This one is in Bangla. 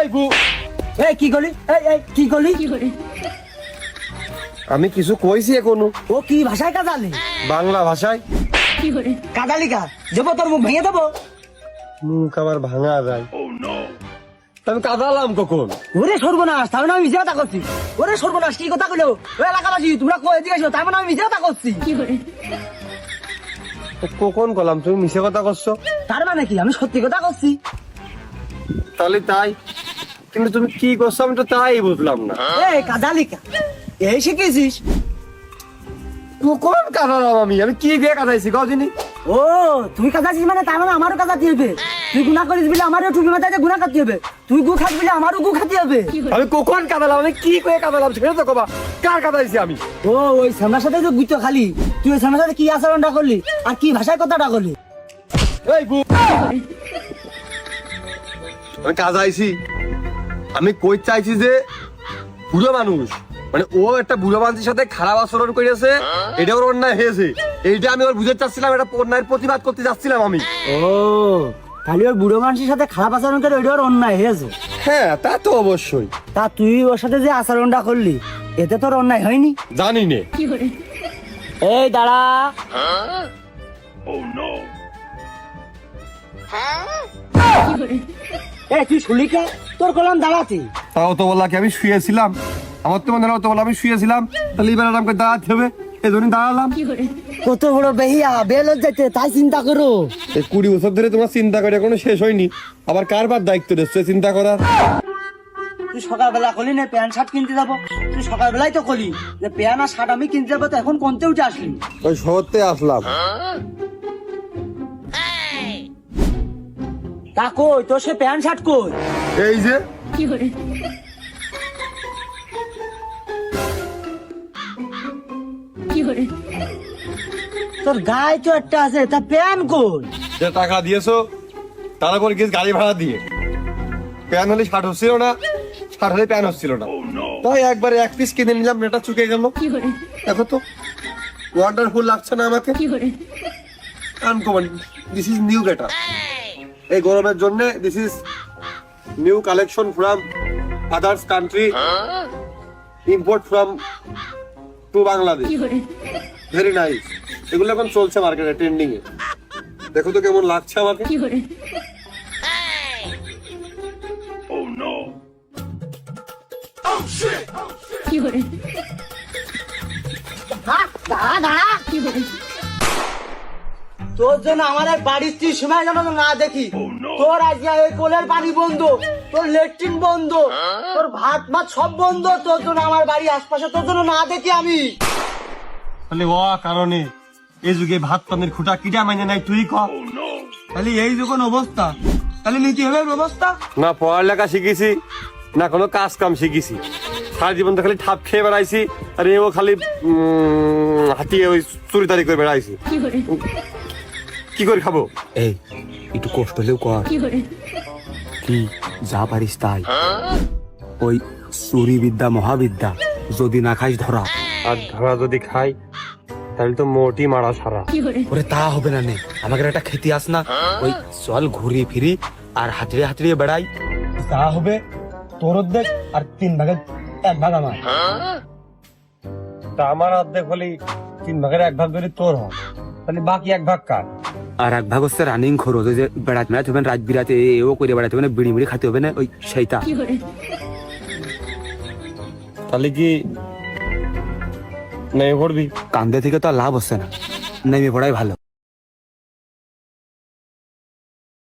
এই বু এই কি করলি এই এই কি করলি আমি কিছু কইছি এখনও। ও কি ভাষায় কাজালি? বাংলা ভাষায়। কাজালি কা? দেবো তোর মুখ ভেঙে দেবো? মুখ আবার ভাঙা যায়। আমি কাদালাম কখন? ওরে সর্বনাশ তার মানে আমি মিশে কথা করছি ওরে সর্বনাশ কি কথা কইলো? ওই এলাকাবাসী তোমরা কই আসো? তার মানে আমি মিশে কথা করছি তো কখন কলাম? তুমি মিশে কথা করছ তার মানে কি? আমি সত্যি কথা করছি তাহলে তাই। কিন্তু তুমি কি করছ আমি তো তাই বুঝলাম না। এই কাজালিকা এই শিখেছিস? কাদালাম আমি? আমি কি দিয়ে কাদাইছি গাও জিনি? ও তুই মানে তার মানে আমারও হবে। তুই গুণা করিস বলে আমারও টুপি গুণা হবে। তুই গু খাস বলে আমারও গু খাতে হবে। আমি কখন কাদালাম? আমি কি করে কাদালাম সেটা তো কবা। কার কাদাইছি আমি? ও ওই সামনার সাথে তো গুইতো খালি তুই ওই সামনার সাথে কি আচরণটা করলি? আর কি ভাষায় কথাটা করলি? এই বু আমি কাজাইছি আমি কই চাইছি যে বুড়ো মানুষ মানে ও একটা বুড়ো মানুষের সাথে খারাপ আচরণ করেছে এটা ওর অন্যায় হয়েছে। এইটা আমি ওর বুঝতে চাচ্ছিলাম এটা অন্যায়ের প্রতিবাদ করতে যাচ্ছিলাম আমি। ও খালি ওই বুড়ো মানুষের সাথে খারাপ আচরণ করে ওইটা ওর অন্যায় হয়েছে? হ্যাঁ তা তো অবশ্যই। তা তুই ওর সাথে যে আচরণটা করলি এতে তোর অন্যায় হয়নি? জানি নে। এই দাঁড়া। তুই শুলি কে? তোর কলাম দাঁড়াতে তাও তো বললা কি আমি শুয়েছিলাম? আমার তো মনে হলো তো বললা আমি শুয়েছিলাম। তাহলে এবার আমাকে দাঁড়াতে হবে। এই জন্য দাঁড়ালাম কত বড় বেহিয়া বেলজ যাইতে তাই চিন্তা করো। এই কুড়ি বছর ধরে তোমার চিন্তা করে কোনো শেষ হয়নি। আবার কারবার দায়িত্ব দিচ্ছে চিন্তা করার? তুই সকালবেলা কলি না প্যান্ট শার্ট কিনতে যাব? তুই সকালবেলাই তো কলি। যে প্যান্ট আর শার্ট আমি কিনতে যাব তো এখন কোনতে উঠে আসলি? ওই শহরতে আসলাম। তা কই তোর সে প্যান্ট শার্ট কই? এই যে। তোর গায়ে তো একটা আছে তা প্যান্ট কই? যে টাকা দিয়েছ তার উপর গিয়ে গাড়ি ভাড়া দিয়ে। প্যান হলে ষাট হচ্ছিল না ষাট হলে প্যান হচ্ছিল না। তাই একবারে এক পিস কিনে নিলাম এটা চুকে গেল। দেখো তো ওয়ান্ডারফুল লাগছে না আমাকে। আনকমন দিস ইজ নিউ গেটার এই গরমের জন্য this is new collection from others country import from to Bangladesh very nice এগুলো এখন চলছে মার্কেটে ট্রেন্ডিং এ। দেখো তো কেমন লাগছে আমাকে। দাঁড়া দাঁড়া। তোর জন্য আমার এক বাড়ির স্ত্রী সময় যেন না দেখি। তোর আজকে এই কোলের পানি বন্ধ তোর লেট্রিন বন্ধ তোর ভাত মাছ সব বন্ধ তোর জন্য আমার বাড়ি আশপাশে তোর জন্য না দেখি আমি। তাহলে ও কারণে এই যুগে ভাত পানির খুঁটা কিটা মানে নাই তুই ক। তাহলে এই যখন অবস্থা। তাহলে নিতে হবে অবস্থা না পড়ালেখা শিখেছি না কোনো কাজ কাম শিখেছি। সারা জীবন তো খালি ঠাপ খেয়ে বেড়াইছি আর এও খালি উম, হাতিয়ে ওই চুরি তারি করে বেড়াইছি। কি করে খাব? এই একটু কষ্ট হলেও কর। কি যা পারিস তাই। ওই চুরি বিদ্যা মহাবিদ্যা যদি না খাইস ধরা। আর ধরা যদি খাই তাহলে তো মোটি মারা সারা। ওরে তা হবে না নে। আমাকে একটা খেতে আস না। ওই চল ঘুরি ফিরি আর হাতড়িয়ে হাতড়িয়ে বেড়াই। তা হবে। তোর অর্ধেক আর তিন ভাগের এক ভাগ আমার। তা আমার অর্ধেক হলে তিন ভাগের এক ভাগ যদি তোর হয় তাহলে বাকি এক ভাগ কার? আর এক ভাগ হচ্ছে রানিং খরচ ওই যে বেড়াতে বেড়াতে হবে না, রাত বিরাতে এও করে বেড়াতে হবে না বিড়ি মিড়ি খাতে হবে না ওই সেইটা। তাহলে কি নেমে পড়বি? কান্দে থেকে তো আর লাভ হচ্ছে না। নেমে পড়াই ভালো।